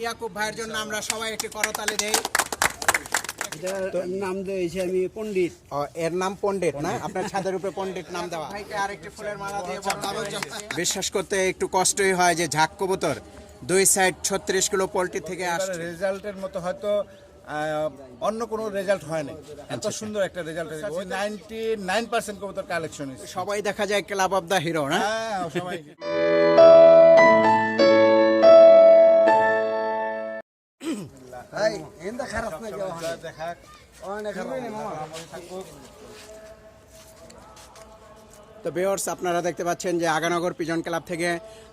ইয়াকুব ভাইয়ের জন্য আমরা সবাই একটি করতালি দেই। নাম দিয়েছি আমি পণ্ডিত। এর নাম পণ্ডিত না? আপনার ছাদের উপরে পণ্ডিত নাম দেওয়া। ভাইকে আরেকটি ফুলের মালা দিয়ে বিশ্বাস করতে একটু কষ্টই হয় যে ঝাক কবুতর। দুই সাইড ছত্রিশ কিলো পোল্ট্রি থেকে আসছে। রেজাল্টের মতো হয়তো আহ, অন্য কোনো রেজাল্ট হয় না এত সুন্দর একটা রেজাল্ট নাইনটি নাইন পার্সেন্ট কবুতর কালেকশন সবাই দেখা যায় ক্লাব অফ দ্য হিরো না? হ্যাঁ সবাই। তো বেয়র্স আপনারা দেখতে পাচ্ছেন যে আগানগর পিজন ক্লাব থেকে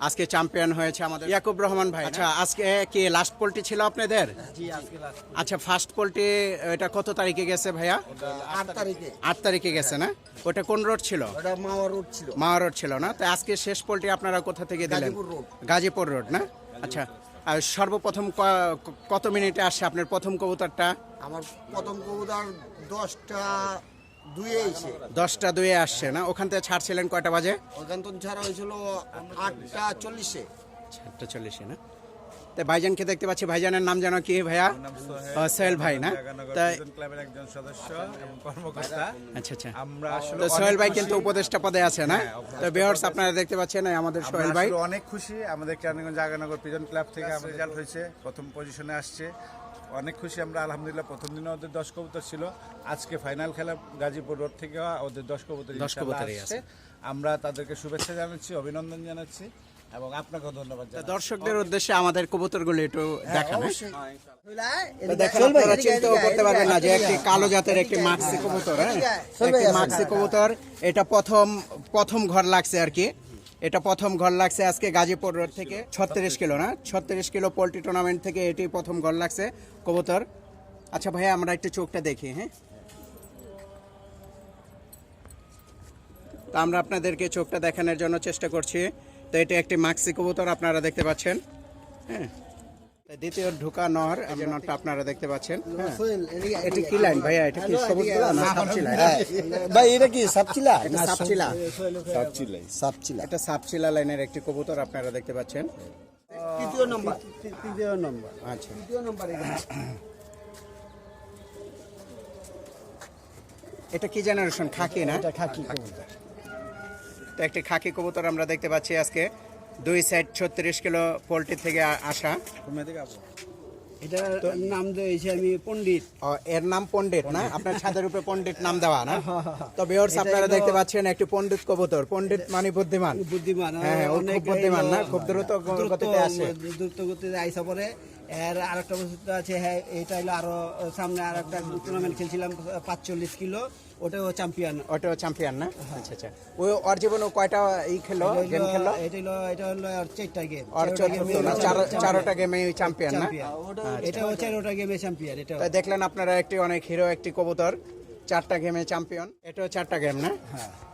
আজকে চ্যাম্পিয়ন হয়েছে আমাদের ইয়াকুব রহমান ভাই। আচ্ছা আজকে কি লাস্ট পোল্ট্রি ছিল আপনাদের? জি আজকে last। আচ্ছা ফার্স্ট পোল্ট্রি এটা কত তারিখে গেছে ভাইয়া? আট তারিখে। আট তারিখে গেছে না? ওটা কোন রোড ছিল? ওটা মাওয়া রোড ছিল। মাওয়া রোড ছিল না? তো আজকে শেষ পোল্ট্রি আপনারা কোথা থেকে দিলেন? গাজীপুর রোড। গাজীপুর রোড না? আচ্ছা সর্বপ্রথম কত মিনিটে আসছে আপনার প্রথম কবুতরটা? আমার প্রথম কবুতর দশটা দুয়ে এসে। দশটা দুয়ে আসছে না? ওখান থেকে ছাড়ছিলেন কয়টা বাজে? ওখান থেকে ছাড়া হয়েছিল আটটা চল্লিশে। আটটা চল্লিশে না? তো ভাইজানকে দেখতে পাচ্ছি। ভাইজানের নাম যেন কি ভাইয়া? সোহেল। ভাই না? তা ক্লাবের একজন সদস্য এবং কর্মকর্তা। আচ্ছা আচ্ছা। আমরা আসলে সোহেল ভাই কিন্তু উপদেষ্টা পদে আছে না? তো বেহর্স আপনারা দেখতে পাচ্ছেন আমাদের সোহেল ভাই। অনেক খুশি। আমাদের কেরানীগঞ্জ আগানগর পিজন ক্লাব থেকে আমাদের রেজাল্ট হয়েছে। প্রথম পজিশনে আসছে। অনেক খুশি। আমরা আলহামদুলিল্লাহ প্রথম দিনে ওদের দশ কবুতর ছিল। আজকে ফাইনাল খেলা গাজীপুর রোড থেকে ওদের দশ কবুতর দশ কবুতরই আমরা তাদেরকে শুভেচ্ছা জানাচ্ছি অভিনন্দন জানাচ্ছি। এবং আপনাকেও ধন্যবাদ দর্শকদের উদ্দেশ্যে আমাদের কবুতরগুলো একটু দেখান। হ্যাঁ? দেখেন আপনারা চিন্তাও করতে পারবেন না যে একটি কালো জাতের একটি মাক্সি কবুতর হ্যাঁ? একটি মাক্সি হ্যাঁ, কবুতর। এটা প্রথম প্রথম ঘর লাগছে আর কি। এটা প্রথম ঘর লাগছে আজকে গাজীপুর রোড থেকে ছত্রিশ কিলো না? ছত্রিশ কিলো পোল্ট্রি টুর্নামেন্ট থেকে এটি প্রথম ঘর লাগছে কবুতর। আচ্ছা ভাইয়া আমরা একটু চোখটা দেখি হ্যাঁ? তো আমরা আপনাদেরকে চোখটা দেখানোর জন্য চেষ্টা করছি। তো এটা একটি মাক্সি কবুতর আপনারা দেখতে পাচ্ছেন। হ্যাঁ। দ্বিতীয় ঢুকা নর এই নরটা আপনারা দেখতে পাচ্ছেন। হ্যাঁ। এটা কি লাইন ভাইয়া? এটা কি সবুজ না সাপচিলা ভাই এটা কি সাপচিলা এটা সাপচিলা সাপচিলা এটা সাপচিলা লাইনের একটি কবুতর আপনারা দেখতে পাচ্ছেন। তৃতীয় নম্বর। তৃতীয় নম্বর। আচ্ছা। তৃতীয় নম্বর এটা কি জেনারেশন? খাকি না? এটা খাকি কবুতর। তো একটি খাকি কবুতর আমরা দেখতে পাচ্ছি আজকে। দুই সাইড ছত্রিশ কিলো পোল্ট্রি থেকে আসা। এটার নাম দিয়েছি আমি পণ্ডিত। এর নাম পণ্ডিত না? আপনার ছাদের উপরে পণ্ডিত নাম দেওয়া না? তো বেহর্স আপনারা দেখতে পাচ্ছেন একটি পণ্ডিত কবুতর। পণ্ডিত মানে বুদ্ধিমান। বুদ্ধিমান হ্যাঁ, ও খুব অনেক বুদ্ধিমান না? খুব দ্রুত- গতিতে আসে। দ্রুত গতিতে আইসা পরে। এর আরেকটা বস্তু আছে হ্যাঁ এটা হলো আরও সামনে আর একটা টুর্নামেন্ট খেলছিলাম পাঁচচল্লিশ কিলো ওটাও চ্যাম্পিয়ন ওটাও চ্যাম্পিয়ন না? আচ্ছা আচ্ছা। ওই ওর জীবনে কয়টা ই খেলো? গেম খেলো? এটা হলো এটা হলো আর চারটা গেম আর চারোটা গেমে চ্যাম্পিয়ন না এটা হচ্ছে চারোটা গেমে চ্যাম্পিয়ন এটা দেখলেন আপনারা একটি অনেক হিরো একটি কবুতর চারটা গেমে চ্যাম্পিয়ন এটাও চারটা গেম না?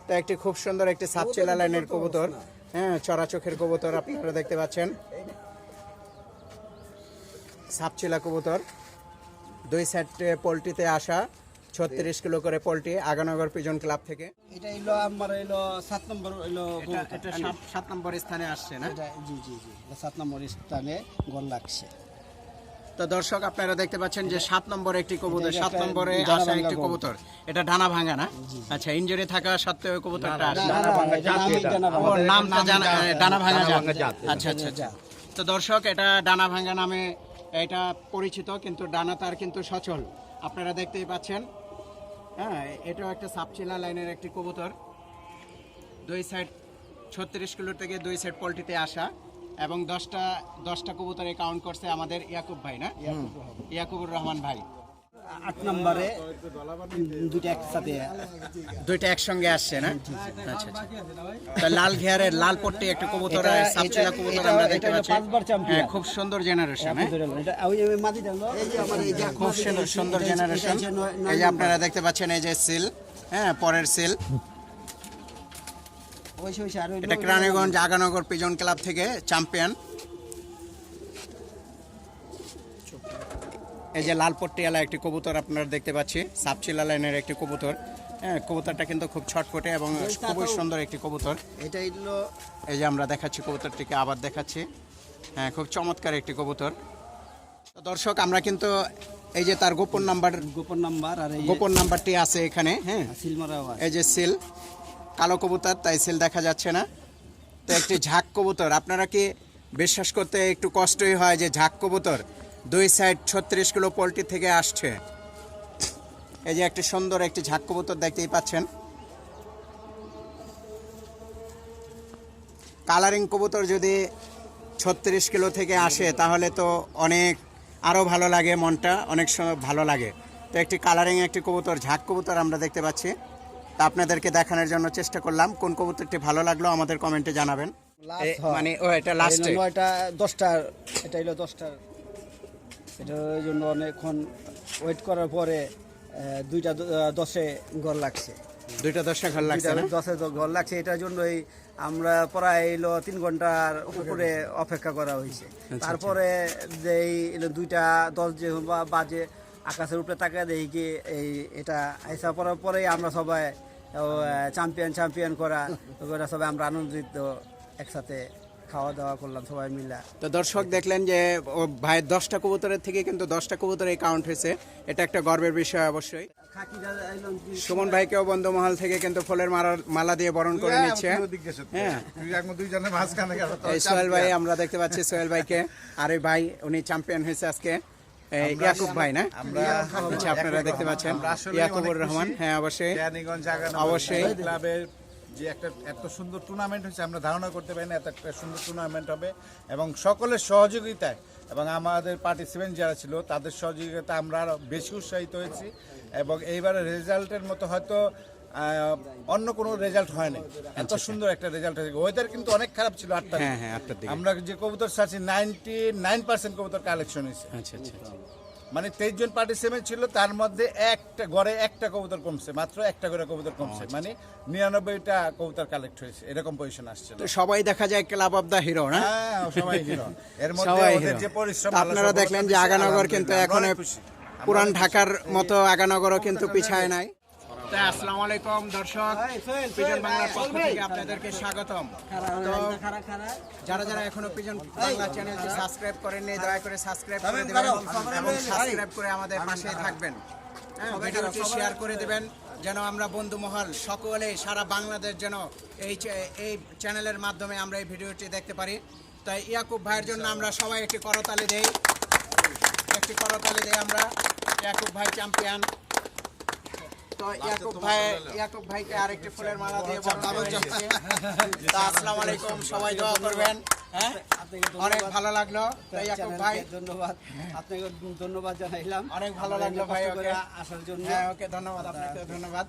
তো একটি খুব সুন্দর একটি সাপচিলা লাইনের কবুতর। হ্যাঁ চড়া চোখের কবুতর আপনারা দেখতে পাচ্ছেন। সাপচিলা কবুতর। দুই সেট পোল্ট্রিতে আসা ছত্রিশ কিলো করে পোল্ট্রি আগানগর পিজন ক্লাব থেকে। এটা হলো আমার হলো সাত নম্বর হলো এটা সাত নম্বর স্থানে আসছে না? জি জি জি। সাত নম্বর স্থানে গোল লাগছে। তো দর্শক আপনারা দেখতে পাচ্ছেন যে সাত নম্বর একটি কবুতর সাত নম্বরে আসা একটি কবুতর। এটা ডানা ভাঙা না? আচ্ছা ইঞ্জুরি থাকা সত্ত্বেও কবুতরটা। নামটা জানা ডানা ভাঙা আচ্ছা আচ্ছা আচ্ছা। তো দর্শক এটা ডানা ভাঙা নামে এটা পরিচিত কিন্তু ডানা তার কিন্তু সচল। আপনারা দেখতেই পাচ্ছেন। হ্যাঁ এটাও একটা সাপচিলা লাইনের একটি কবুতর। দুই সাইড ছত্রিশ কিলো থেকে দুই সাইড পোলট্রিতে আসা এবং দশটা দশটা কবুতরে কাউন্ট করছে আমাদের ইয়াকুব ভাই না? ইয়াকুবুর রহমান ভাই। আট নম্বরে দুটো একসাথে দুইটা একসঙ্গে আসছে না? আচ্ছা আচ্ছা। লাল ঘেয়ারের লাল পট্টি একটা কবুতর সাপচিলা কবুতর আমরা দেখতে পাচ্ছি। হ্যাঁ খুব সুন্দর জেনারেশন এটা ওই যে মাটিটা হলো এই যে আমার এই যে খুব সুন্দর সুন্দর জেনারেশন এই যে আপনারা দেখতে পাচ্ছেন এই যে সিল হ্যাঁ পরের সিল। এটা কেরানীগঞ্জ আগানগর পিজন ক্লাব থেকে চ্যাম্পিয়ন এই যে লাল পট্টিয়ালা একটি কবুতর আপনারা দেখতে পাচ্ছি সাপচিলা লাইনের একটি কবুতর। হ্যাঁ কবুতরটা কিন্তু খুব ছটফটে এবং খুবই সুন্দর একটি কবুতর। এটা হলো এই যে আমরা দেখাচ্ছি কবুতরটিকে আবার দেখাচ্ছি। হ্যাঁ খুব চমৎকার একটি কবুতর। তো দর্শক আমরা কিন্তু এই যে তার গোপন নাম্বার গোপন নাম্বার আর এই গোপন নাম্বারটি আছে এখানে হ্যাঁ। সিলমারাও আছে। এই যে সিল কালো কবুতর তাই সিল দেখা যাচ্ছে না। তো একটি ঝাঁক কবুতর আপনারা কি বিশ্বাস করতে একটু কষ্টই হয় যে ঝাঁক কবুতর? দুই সাইড ছত্রিশ কিলো পোলট্রি থেকে আসছে। এই যে একটি সুন্দর একটি ঝাঁক কবুতর দেখতেই পাচ্ছেন। কালারিং কবুতর যদি ছত্রিশ কিলো থেকে আসে তাহলে তো অনেক আরও ভালো লাগে মনটা অনেক সময় ভালো লাগে। তো একটি কালারিং একটি কবুতর ঝাঁক কবুতর আমরা দেখতে পাচ্ছি। তা আপনাদেরকে দেখানোর জন্য চেষ্টা করলাম কোন কবুতরটি ভালো লাগল আমাদের কমেন্টে জানাবেন। মানে ও এটা লাস্টে নয়টা দশটার এটা হলো দশটার। এটার জন্য অনেকক্ষণ ওয়েট করার পরে দুইটা দশে ঘর লাগছে। দুইটা দশটা ঘর লাগছে দশে ঘর লাগছে এটার জন্যই আমরা প্রায় এলো তিন ঘণ্টার উপরে অপেক্ষা করা হয়েছে। আচ্ছা, তারপরে যে এই এলো দুইটা দশ যে বা- বাজে আকাশের উপরে তাকায় দেখি কি এই এটা আইসা পড়ার পরেই আমরা সবাই চ্যাম্পিয়ন চ্যাম্পিয়ন করা সবাই আমরা আনন্দিত একসাথে খাওয়া দাওয়া করলাম সবাই মিলা। তো দর্শক দেখলেন যে ভাইয়ের দশটা কবুতরের থেকে কিন্তু দশটা কবুতরে কাউন্ট হয়েছে। এটা একটা গর্বের বিষয় অবশ্যই। সুমন ভাইকেও বন্ধুমহল থেকে কিন্তু ফুলের মালা দিয়ে বরণ করে নিচ্ছে। হ্যাঁ। তো। এই সোহেল ভাই আমরা দেখতে পাচ্ছি সোহেল ভাইকে। আর এই ভাই উনি চ্যাম্পিয়ন হয়েছে আজকে। ইয়াকুব ভাই না? আচ্ছা আপনারা দেখতে পাচ্ছেন। ইয়াকুবুর রহমান। হ্যাঁ অবশ্যই। অবশ্যই। ক্লাবের যে একটা এত সুন্দর টুর্নামেন্ট হচ্ছে আমরা ধারণা করতে পারি না এত একটা সুন্দর টুর্নামেন্ট হবে। এবং সকলের সহযোগিতায় এবং আমাদের পার্টিসিপেন্ট যারা ছিল তাদের সহযোগিতা আমরা আরও বেশি উৎসাহিত হয়েছি। এবং এইবারে রেজাল্টের মতো হয়তো অন্য কোনো রেজাল্ট হয়নি এত সুন্দর একটা রেজাল্ট হয়েছে। ওয়েদার কিন্তু অনেক খারাপ ছিল আটটা হ্যাঁ হ্যাঁ আমরা যে কবুতর ছাড়ছি নাইনটি নাইন পার্সেন্ট কবুতর কালেকশন হয়েছে। আচ্ছা আচ্ছা আচ্ছা। মানে তেইশ জন পার্টিসিপেন্ট ছিল তার মধ্যে একটা গড়ে একটা কবুতর কমছে মাত্র একটা করে কবুতর কমছে। মানে নিরানব্বইটা কবুতর কালেক্ট হয়েছে এরকম পজিশন আসছে তো সবাই দেখা যায় ক্লাব অফ দ্য হিরো না? হ্যাঁ সবাই হিরো এর মধ্যে ওদের। যে পরিশ্রম আপনারা দেখলেন যে আগানগর কিন্তু এখন। পুরান ঢাকার মতো আগানগরও কিন্তু পিছায় নাই। আসসালামু আলাইকুম দর্শক। পিজন বাংলার পক্ষ থেকে আপনাদেরকে স্বাগতম। তো যারা যারা এখনও পিজন বাংলা চ্যানেলটি সাবস্ক্রাইব করেননি দয়া করে সাবস্ক্রাইব করে দিবেন এবং সাবস্ক্রাইব করে আমাদের পাশেই থাকবেন। হ্যাঁ ভিডিওটি শেয়ার করে দিবেন। যেন আমরা বন্ধু মহল সকলে সারা বাংলাদেশ যেন এই এই চ্যানেলের মাধ্যমে আমরা এই ভিডিওটি দেখতে পারি। তাই ইয়াকুব ভাইয়ের জন্য আমরা সবাই একটি করতালি দেই। একটি করতালি দেই আমরা। ইয়াকুব ভাই চ্যাম্পিয়ন। তো ইয়াকুব ভাই ইয়াকুব ভাইকে আরেকটি ফুলের মালা দিয়ে বরণ করে নিচ্ছি। তা আসসালামু আলাইকুম সবাই দোয়া করবেন। হ্যাঁ? অনেক ভালো লাগল। ইয়াকুব ভাই। ধন্যবাদ আপনাকে ধন্যবাদ জানাইলাম। অনেক ভালো লাগল ভাই কষ্ট করে ওকে আসার জন্য। হ্যাঁ ওকে ধন্যবাদ আপনাকে ধন্যবাদ।